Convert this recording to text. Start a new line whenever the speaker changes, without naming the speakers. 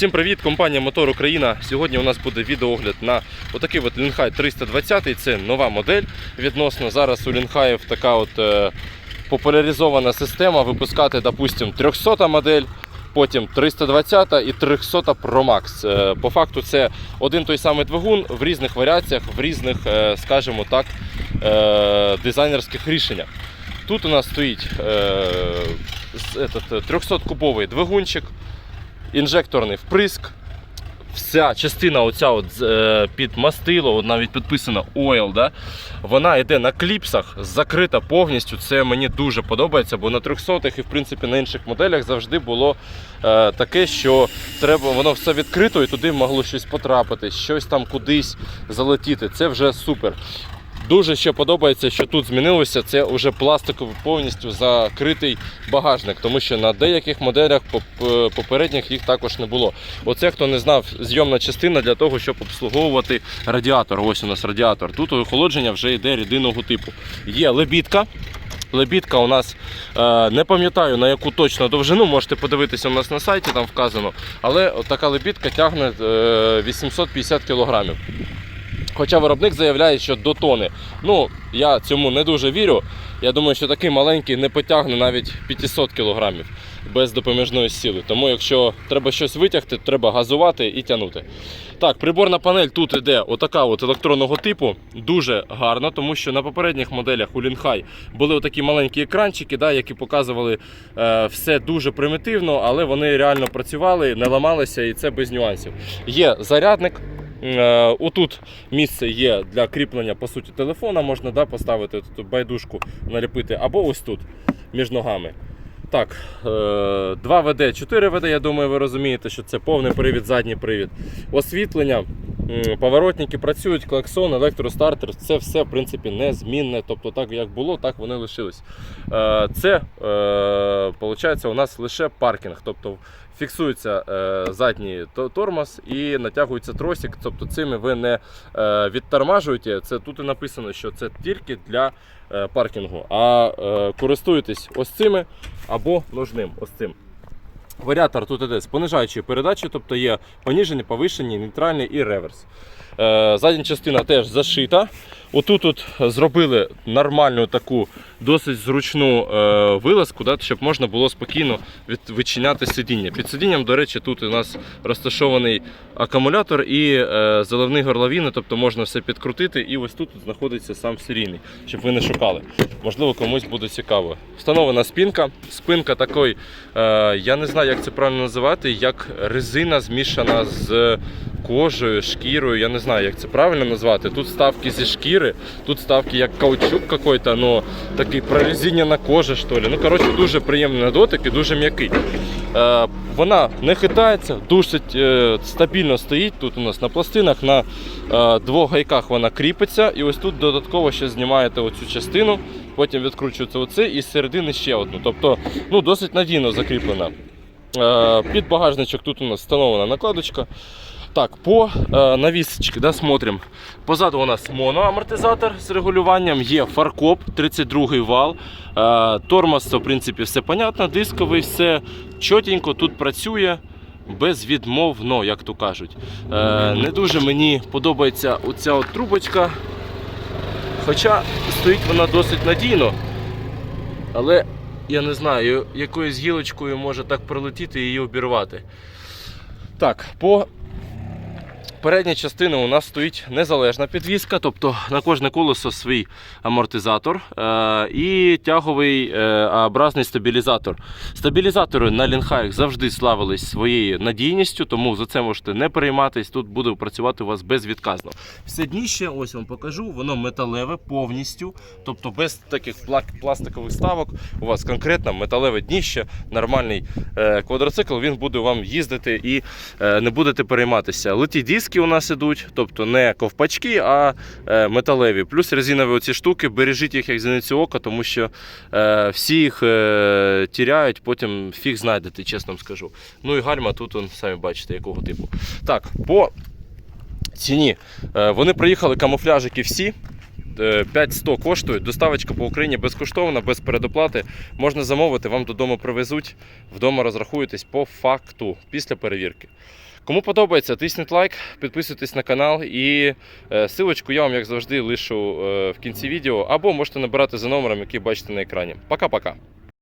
Всім привіт, компанія Мотор Україна. Сьогодні у нас буде відеоогляд на отакий от Лінхай 320. Це нова модель відносно. Зараз у Лінхаїв така от е, популяризована система випускати, допустим, 300 модель. Потім 320 і 300 Pro Max. Е, По факту це один той самий двигун в різних варіаціях, в різних, е, скажімо так, е, дизайнерських рішеннях. Тут у нас стоїть е, 300-кубовий двигунчик, інжекторний вприск. Вся частина оця от, е, під мастило, от навіть підписано Oil, да? вона йде на кліпсах, закрита повністю. Це мені дуже подобається, бо на 300-х і в принципі на інших моделях завжди було е, таке, що треба, воно все відкрито і туди могло щось потрапити, щось там кудись залетіти. Це вже супер. Дуже ще подобається, що тут змінилося. Це вже пластиковий повністю закритий багажник, тому що на деяких моделях попередніх їх також не було. Оце, хто не знав, зйомна частина для того, щоб обслуговувати радіатор. Ось у нас радіатор. Тут охолодження вже йде рідинного типу. Є лебідка. Лебідка у нас е, не пам'ятаю на яку точно довжину, можете подивитися у нас на сайті, там вказано. Але така лебідка тягне е, 850 кілограмів. Хоча виробник заявляє, що до тони. Ну, я цьому не дуже вірю. Я думаю, що такий маленький не потягне навіть 500 кг без допоміжної сили. Тому якщо треба щось витягти, треба газувати і тягнути. Так, приборна панель тут іде отака от електронного типу. Дуже гарна, тому що на попередніх моделях у Лінхай були отакі маленькі екранчики, да, які показували е, все дуже примітивно, але вони реально працювали, не ламалися і це без нюансів. Є зарядник. Е, Отут місце є для кріплення по суті телефона, можна да, поставити тут байдужку, наліпити, або ось тут між ногами. Так, е, 2 ВД, 4 ВД, я думаю, ви розумієте, що це повний привід, задній привід. Освітлення, поворотники працюють, клаксон, електростартер, це все в принципі незмінне. Тобто так як було, так вони лишились. Е, Це виходить у нас лише паркінг. Тобто фіксується е, задній тормоз і натягується тросик. Тобто цими ви не е, відтормажуєте. Це тут і написано, що це тільки для е, паркінгу. А е, користуєтесь ось цими або ножним. Ось цим. Варіатор тут іде з понижаючої передачі, тобто є поніжені, повишені, нейтральний і реверс. Е, задня частина теж зашита. Отут тут зробили нормальну таку досить зручну е, вилазку, да, щоб можна було спокійно від, відчиняти сидіння. Під сидінням, до речі, тут у нас розташований акумулятор і е, заливні горловини, тобто можна все підкрутити. І ось тут знаходиться сам серійний, щоб ви не шукали. Можливо, комусь буде цікаво. Встановлена спинка. Спинка такої, е, я не знаю, як це правильно називати, як резина змішана з кожею, шкірою. Я не знаю, як це правильно назвати. Тут ставки зі шкіри, тут ставки як каучук какой-то, ну такий прорезинена кожа, що ли. Ну, коротше, дуже приємний на дотик і дуже м'який. Е, вона не хитається, досить е, стабільно стоїть. Тут у нас на пластинах, на е, двох гайках вона кріпиться. І ось тут додатково ще знімаєте оцю частину, потім відкручується оце і з середини ще одну. Тобто ну, досить надійно закріплена. Е, Під багажничок тут у нас встановлена накладочка. Так, по е, навісочці, да, смотрим. Позаду у нас моноамортизатор з регулюванням, є фаркоп, 32-й вал. Е, тормоз, в принципі, все понятно, дисковий, все чотенько тут працює. Безвідмовно, як то кажуть. Е, не дуже мені подобається оця от трубочка. Хоча стоїть вона досить надійно. Але я не знаю, якоюсь гілочкою може так прилетіти і її обірвати. Так, по передній частині у нас стоїть незалежна підвіска, тобто на кожне колесо свій амортизатор е- і тяговий е- образний стабілізатор. Стабілізатори на лінхаях завжди славились своєю надійністю, тому за це можете не перейматись. Тут буде працювати у вас безвідказно. Все дніще, ось вам покажу, воно металеве повністю, тобто без таких пластикових ставок. У вас конкретно металеве дніще, нормальний е, квадроцикл, він буде вам їздити і не будете перейматися. Литі диски у нас ідуть, тобто не ковпачки, а е, металеві. Плюс резинові оці штуки, бережіть їх як зіниці ока, тому що е, всі їх е, тіряють, потім фіг знайдете, чесно скажу. Ну і гальма тут, он, самі бачите, якого типу. Так, по ціні. Вони приїхали камуфляжики всі. Е, 5100 коштують. Доставочка по Україні безкоштовна, без передоплати. Можна замовити, вам додому привезуть, вдома розрахуєтесь по факту після перевірки. Кому подобається, тисніть лайк, підписуйтесь на канал і е, силочку я вам, як завжди, лишу е, в кінці відео, або можете набирати за номером, який бачите на екрані. Пока-пока.